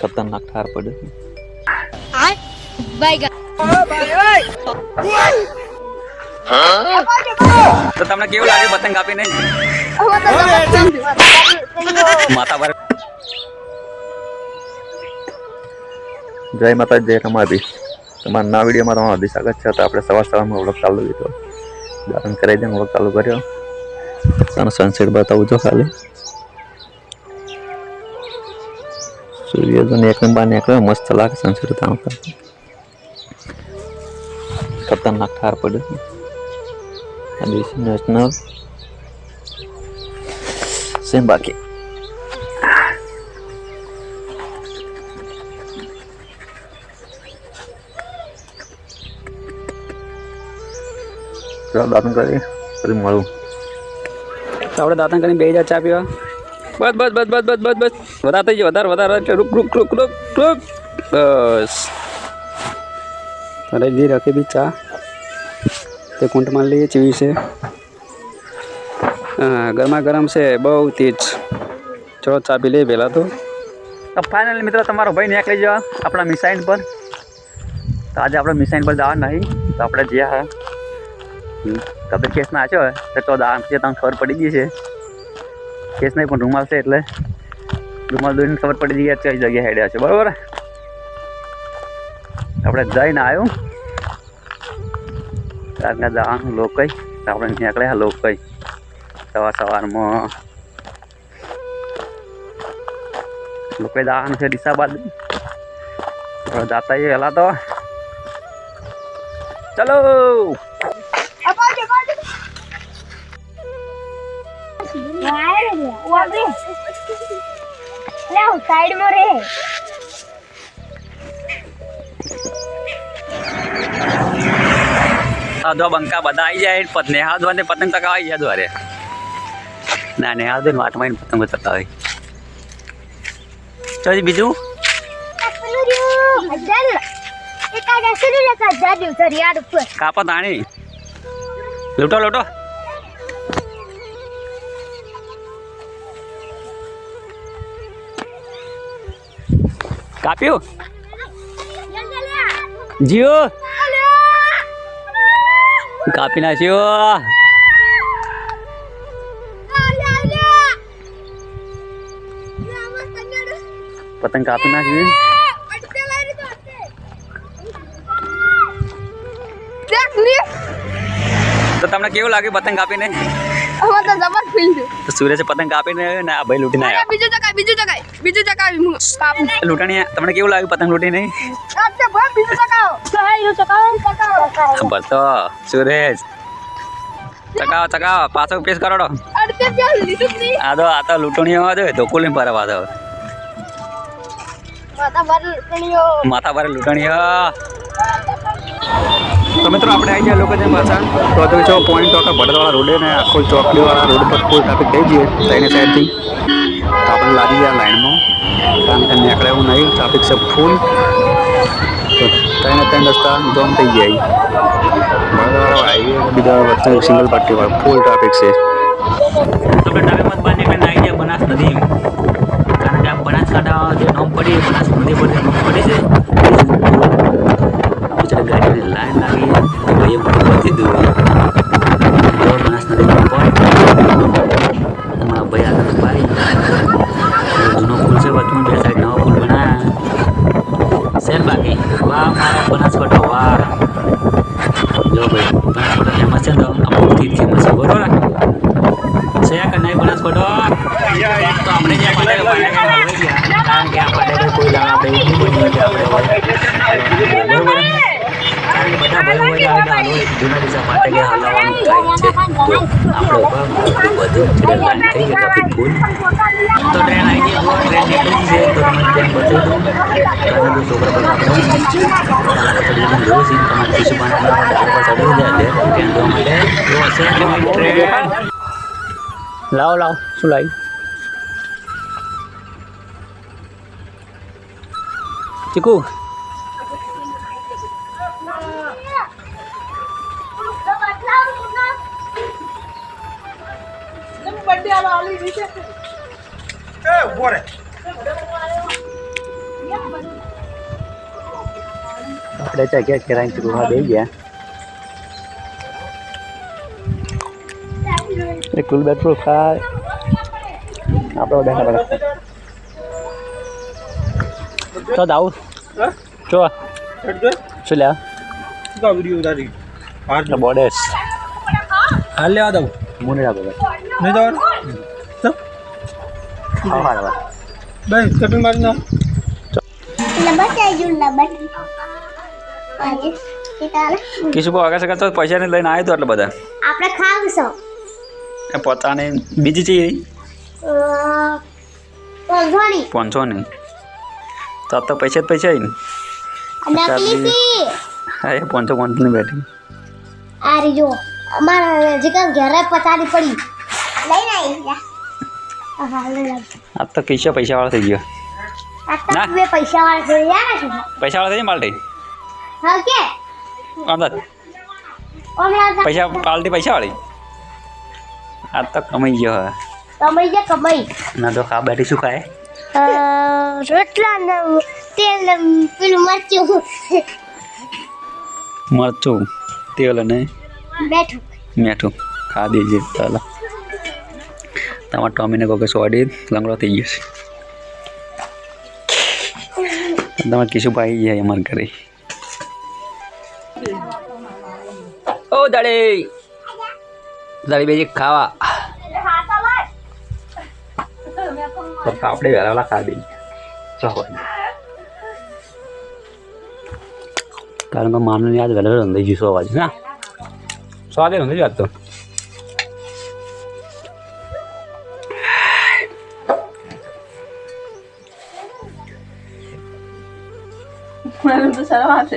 ખતરનાક ઠાર પડ્યો તો તમને કેવું લાગે પતંગ કાપીને માથા પર જય માતા જય રમાધી તમારા ના વિડીયોમાં તમારું હાર્દિક સ્વાગત છે. તો આપણે સવાર સવારમાં વ્લોગ ચાલુ લીધો દાન કરાવી દે વ્લોગ ચાલુ કર્યો. તાનો સનસેટ બતાવું છો ખાલી. સૂર્ય તો એક નંબર નીકળ્યો મસ્ત લાગે સનસેટ તાનો ખતરનાક ઠાર પડ્યો આ દેશી નેશનલ સેમ બાકી ચાલો દાતન કરી ફરી મળું આપણે દાંતણ કરીને બે હજાર ચા પીવા બસ બસ બસ બસ બસ બસ બસ. વધારે થઈ જાય વધારે વધારે રુક રૂક રૂક રૂક રૂક બસ. અરે જી રાખી બી ચા. તે કુંટમાં લઈએ ચીવી છે. હા ગરમા ગરમ છે બહુ તેજ. ચલો ચા પી લઈએ પહેલાં તો. ફાઇનલી મિત્રો તમારો ભાઈ નીકળી જવા આપણા મિસાઇલ પર. તો આજે આપણે મિસાઇલ પર જવા નહીં તો આપણે જ્યાં હા. તમે કેસ નાખ્યો હોય તો છે તમને ખબર પડી ગઈ છે. કેસ નહીં, પણ રૂમાલ છે એટલે. રૂમાલ દોઈને ખબર પડી જઈએ કઈ જગ્યાએ હેડ્યા છે. બરોબર? આપણે જઈને આવ્યું. રાતના જવાનું લોકઈ કઈ આપણે નીકળ્યા લોકઈ સવાર સવારમાં. લોકો જવાનું છે ડીસા બાદ હવે જાતા વેલા તો. ચલો! સાઈડમાં રે આ બંકા બધા આવી જાય પત નેહાલ ને પતંગ ચકાવી જાય દ્વારે. ના નેહાલ દોને વાટમાં પતંગો ચગાવી ચાલ બીજું? કાપા તાણી. લૂટો લૂટો. કાપ્યું? જીઓ? કાપી નાખ્યો. પતંગ કાપી નાખ્યું. તો તમને કેવું લાગ્યું પતંગ કાપીને? તો સુરેશે પતંગ કાપીને ને આ ભાઈ લૂટીને આવ્યા. બીજું ચકાય બીજું ચકાય બીજું ચકાવી હું કાપું લૂંટણી તમને કેવું લાગ્યું પતંગ લૂંટીને? અરે ભાઈ બીજું ચકાવો ચકાવી ચકાવો ચકાવો ખબર તો સુરેશ. ચકાવો ચકાવો પાછો પેસ કરોડો. અરે તે ત્યાં લીધું જ નહીં. આ તો આ તો લૂંટણીઓ જો તો કુલી પર આ તો માતા બર કણીઓ માથા પર લૂંટણીઓ. તો મિત્રો, આપણે આવી ગયા લોકો જેમ પાછા. તો તો છો પોઈન્ટ ચોકા ભડતવાળા રોડે ને આખો ચોકડીવાળા રોડ પર ફૂલ ટ્રાફિક થઈ જઈએ ત્રણે સાઈડથી તો આપણે લાગી ગયા લાઈનમાં કારણ કે નીકળે એવું નહીં ટ્રાફિક છે ફૂલ તો ત્રણે ત્રણ રસ્તા જોમ થઈ જાય ભડતવાળો હાઈવે બીજા વચ્ચે સિંગલ પટ્ટીવાળો ફૂલ ટ્રાફિક છે. આપણે ટાઈમમાં બહાર નીકળીને આવી ગયા બનાસ નદી. કારણ કે આ બનાસકાંઠા જે નામ પડી, બનાસ નદી પર નામ પડી છે બિચારા ગાડીની લાઈન લાગી એ ભાઈએ મને બધી દૂર જો બનાસ નદી પર પહોંચ અમારા ભાઈ આગળ પાડી જૂનો પુલ છે વચમાં બે સાઈડ નવો પુલ બનાયા શેર બાકી વાહ મારા બનાસકાંઠા વાહ જો ભાઈ બનાસકાંઠા ફેમસ છે ને તો અમુકથી ફેમસ છે બરોબર છે કે નહીં બનાસકાંઠો તો આપણે જે ફટાકે ફટાકે હલવાઈ ગયા કારણ કે આ ફટાકે કોઈ દાણા આપણે એવું નહીં બન્યું કે આપણે બરોબર કારણ કે બધા ભાઈઓ હોય આવે હાલો જૂના દિવસે ફટાકે હલાવવાનું થાય છે તો આપણે ઊભા બધું ટ્રેન લાઈન થઈ ગઈ ટ્રાફિક ફૂલ તો ટ્રેન આવી ગઈ જો ટ્રેન નીકળી છે તો તમને ટ્રેન બતાવી દઉં કારણ કે છોકરા બધા આપણે જોયું છે તમારે ખુશી પણ ચડી જાય એટલે ટ્રેન જોવા માટે જો આવા આલી નીચે એ લાવી આપણે ત્યાં ગયા કેરાઈ ચૂકવા દઈ ગયા. એક કુલ બેઠું ખાય. આપણે બેઠા બેઠા તો દાઉદ ચો શું લે? બોડેસ હાલ લેવા દઉં. મોને રાખો નહીં ખાવા બેન કટિંગ મારી ના કિશુ બહુ આગળ શકતો પૈસા ને લઈને આવ્યો તો એટલે બધા. આપણે ખાવશું. એ પોતાને બીજી કોઝોણી પાંચસો ને તો તો પૈસા જ પૈસા ને નકલી સી હા એ પાંચસો પાંચસોની બેઠી. આ રહી જો અમારા ઘરે પચાડી પડી. આ તો કિસ્સો પૈસાવાળો થઈ ગયો. ના. બે પૈસા વાળા થઈ માલટી હા કે. અંદાજ હમણાં પૈસા વાળી પૈસાવાળી? આ તો કમાઈ ગયો હવે. કમાઈ ગયા કમાઈ. ના તો ખા બેઠી શું ખાય? રોટલા ને તેલ ને પેલું મરચું. મરચું તેલ અને બેઠું મીઠું. ખા દેજે ચાલો. તમારા ટોમીને કહો કે સોડી લંગડો થઈ ગયો છે તમે કીશું ભાઈ જાય અમારા ઘરે ઓ દાડી દાડી બેજી ખાવા તો આપણે વહેલા વહેલા ખા દઈએ ચાલો કારણ કે માનવ યાદ વહેલા વહેલા રંધાઈ ગયું સો વાગે ના સો વાગે રંધાઈ વાત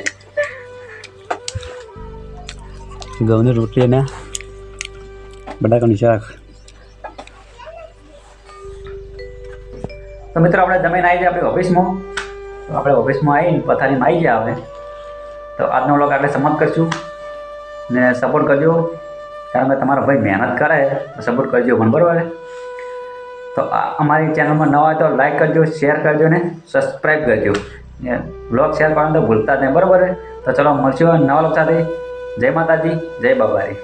તો ઘઉંની રોટલી અને બટાકાનું શાક. તો મિત્રો આપણે જમીન આવી જાય આપણી ઓફિસમાં. તો આપણે ઓફિસમાં આવીને પથારીમાં આવી જાય આપણે તો આજનો વ્લોગ આપણે સમાપ્ત કરશું. ને સપોર્ટ કરજો. કારણ કે તમારો ભાઈ મહેનત કરે તો સપોર્ટ કરજો પણ બરાબર. તો આ અમારી ચેનલમાં નવા હોય તો લાઈક કરજો શેર કરજો ને સબસ્ક્રાઈબ કરજો. ને વ્લોગ શેર કરવાનું તો ભૂલતા જ નહીં, બરાબર? તો ચલો મળશું નવા વ્લોગ સાથે. જય માતાજી, જય બાબારી.